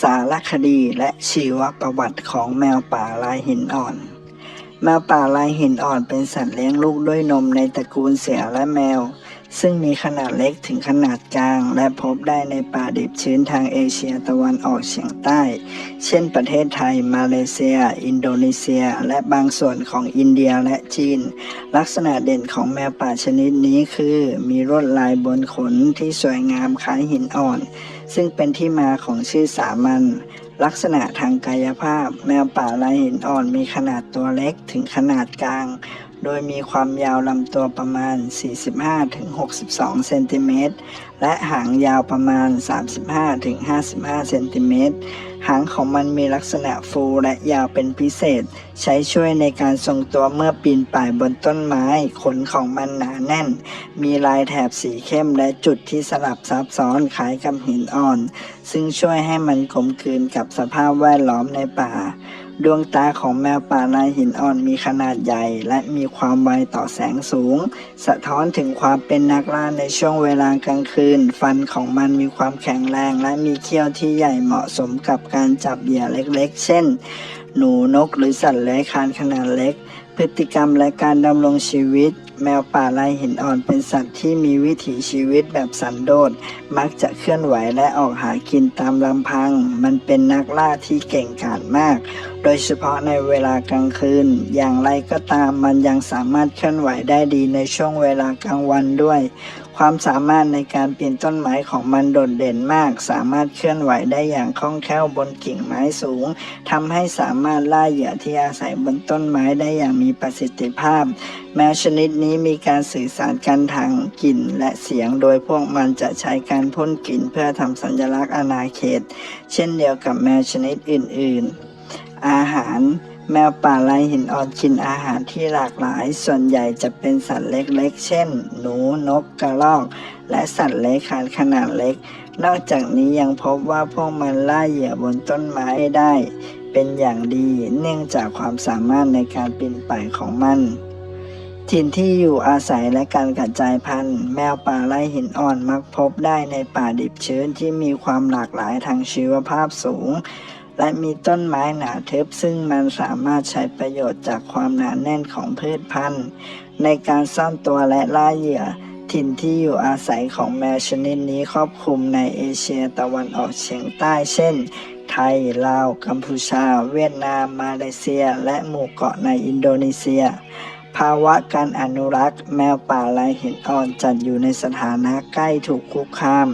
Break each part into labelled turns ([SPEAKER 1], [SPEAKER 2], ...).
[SPEAKER 1] สารคดีและชีวประวัติของแมวป่าลายหินอ่อน แมวป่าลายหินอ่อนเป็นสัตว์เลี้ยงลูกด้วยนมในตระกูลเสือและแมว ซึ่งมีขนาดเล็กถึงขนาดกลาง และพบได้ในป่าดิบชื้นทางเอเชียตะวันออกเฉียงใต้ เช่นประเทศไทย มาเลเซีย อินโดนีเซีย และบางส่วนของอินเดียและจีน ลักษณะเด่นของแมวป่าชนิดนี้คือ มีลวดลายบนขนที่สวยงามคล้ายหินอ่อน ซึ่งเป็นที่มาของชื่อสามัญลักษณะทางกายภาพ แมวป่าลายหินอ่อนมีขนาดตัวเล็กถึงขนาดกลาง โดยมีความยาวลำตัวประมาณ 45-62 เซนติเมตร และหางยาวประมาณ 35-55 เซนติเมตร หางของมันมีลักษณะฟูและยาวเป็นพิเศษ ใช้ช่วยในการทรงตัวเมื่อปีนป่ายบนต้นไม้ ขนของมันหนาแน่น มีลายแถบสีเข้มและจุดที่สลับซับซ้อนคล้ายกับหินอ่อน ซึ่งช่วยให้มันกลมกลืนกับสภาพแวดล้อมในป่า ดวงตาของแมวป่าลายหินอ่อนมีขนาดใหญ่ และมีความไวต่อแสงสูง สะท้อนถึงความเป็นนักล่าในช่วงเวลากลางคืน ฟันของมันมีความแข็งแรง และมีเขี้ยวที่ใหญ่เหมาะสมกับการจับเหยื่อเล็กๆ เช่น หนูนกหรือสัตว์เลื้อยคลานขนาดเล็ก พฤติกรรมและการดำรงชีวิต แมวป่าลายหินอ่อนเป็นสัตว์ที่มีวิถีชีวิตแบบสันโดษ มักจะเคลื่อนไหวและออกหากินตามลำพัง มันเป็นนักล่าที่เก่งกาจมาก โดยเฉพาะในเวลากลางคืน อย่างไรก็ตามมันยังสามารถเคลื่อนไหวได้ดีในช่วงเวลากลางวันด้วย ความสามารถในการปีนต้นไม้ของมันโดดเด่นมาก สามารถเคลื่อนไหวได้อย่างคล่องแคล่วบนกิ่งไม้สูงทำให้สามารถล่าเหยื่อที่อาศัยบนต้นไม้ได้อย่างมีประสิทธิภาพ แมวชนิดนี้มีการสื่อสารกันทางกลิ่นและเสียง โดยพวกมันจะใช้การพ่นกลิ่นเพื่อทำสัญลักษณ์อาณาเขต เช่นเดียวกับแมวชนิดอื่น ๆ อาหาร แมวป่าลายหินอ่อนกินอาหารที่หลากหลาย ส่วนใหญ่จะเป็นสัตว์เล็กๆ เช่น หนู นก กระรอก และสัตว์เลื้อยคลานขนาดเล็ก นอกจากนี้ยังพบว่าพวกมันล่าเหยื่อบนต้นไม้ได้ เป็นอย่างดี เนื่องจากความสามารถในการปีนป่ายของมันถิ่นที่อยู่อาศัยและการกระจายพันธุ์ แมวป่าลายหินอ่อนมักพบได้ในป่าดิบชื้นที่มีความหลากหลายทางชีวภาพสูง และมีต้นไม้หนาทึบซึ่งมันสามารถใช้ประโยชน์จากความหนาแน่นของพืชพันธุ์ ในการซ่อนตัวและล่าเหยื่อ ถิ่นที่อยู่อาศัยของแมวชนิดนี้ครอบคลุมในเอเชียตะวันออกเฉียงใต้เช่น ไทย ลาว กัมพูชา เวียดนาม มาเลเซีย และหมู่เกาะในอินโดนีเซีย ภาวะการอนุรักษ์ แมวป่าลายหินอ่อนจัดอยู่ในสถานะใกล้ถูกคุกคาม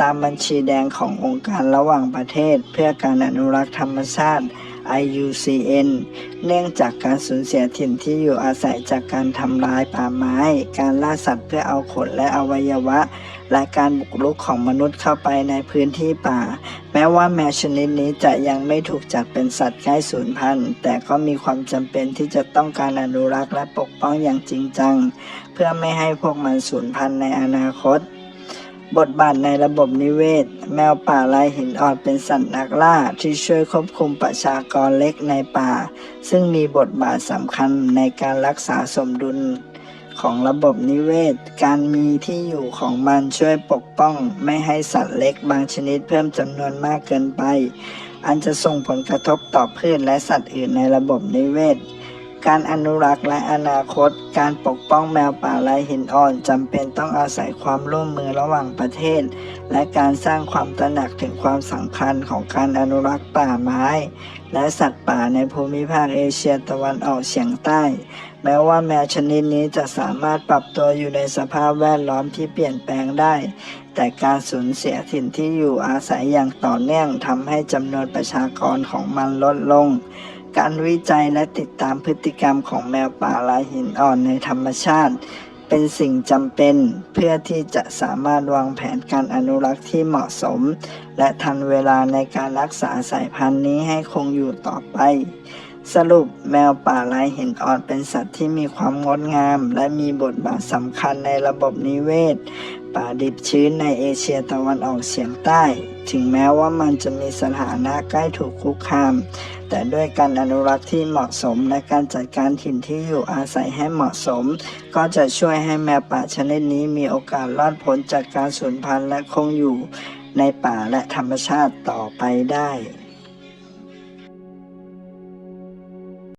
[SPEAKER 1] ตามบัญชีแดงขององค์การระหว่างประเทศ เพื่อการอนุรักษ์ธรรมชาติ IUCN เนื่องจากการสูญเสียถิ่นที่อยู่อาศัยจากการทำลายป่าไม้ การล่าสัตว์เพื่อเอาขนและอวัยวะ และการบุกรุกของมนุษย์เข้าไปในพื้นที่ป่า แม้ว่าแมวชนิดนี้จะยังไม่ถูกจัดเป็นสัตว์ใกล้สูญพันธุ์ แต่ก็มีความจำเป็นที่จะต้องการอนุรักษ์และปกป้องอย่างจริงจัง เพื่อไม่ให้พวกมันสูญพันธุ์ในอนาคต บทบาทในระบบนิเวศ แมวป่าลายหินอ่อนเป็นสัตว์นักล่าที่ช่วยควบคุมประชากรเล็กในป่า ซึ่งมีบทบาทสำคัญในการรักษาสมดุลของระบบนิเวศ การมีที่อยู่ของมันช่วยปกป้อง ไม่ให้สัตว์เล็กบางชนิดเพิ่มจำนวนมากเกินไป อันจะส่งผลกระทบต่อพืชและสัตว์อื่นในระบบนิเวศ การอนุรักษ์และอนาคต การปกป้องแมวป่าลายหินอ่อนจำเป็นต้องอาศัยความร่วมมือระหว่างประเทศ และการสร้างความตระหนักถึงความสำคัญของการอนุรักษ์ป่าไม้ และสัตว์ป่าในภูมิภาคเอเชียตะวันออกเฉียงใต้ แม้ว่าแมวชนิดนี้จะสามารถปรับตัวอยู่ในสภาพแวดล้อมที่เปลี่ยนแปลงได้ แต่การสูญเสียถิ่นที่อยู่อาศัยอย่างต่อเนื่องทำให้จำนวนประชากรของมันลดลง การวิจัยและติดตามพฤติกรรมของแมวป่าลายหินอ่อนในธรรมชาติ เป็นสิ่งจำเป็น เพื่อที่จะสามารถวางแผนการอนุรักษ์ที่เหมาะสม และทันเวลาในการรักษาสายพันธุ์นี้ให้คงอยู่ต่อไปสรุปแมวป่าลายหินอ่อนเป็นสัตว์ที่มีความงดงาม และมีบทบาทสำคัญในระบบนิเวศ ป่าดิบชื้นในเอเชียตะวันออกเฉียงใต้ ถึงแม้ว่ามันจะมีสถานะใกล้ถูกคุกคาม แต่ด้วยการอนุรักษ์ที่เหมาะสมและการจัดการถิ่นที่อยู่อาศัยให้เหมาะสม ก็จะช่วยให้แมวป่าชนิดนี้มีโอกาสรอดพ้นจากการสูญพันธุ์และคงอยู่ในป่าและธรรมชาติต่อไปได้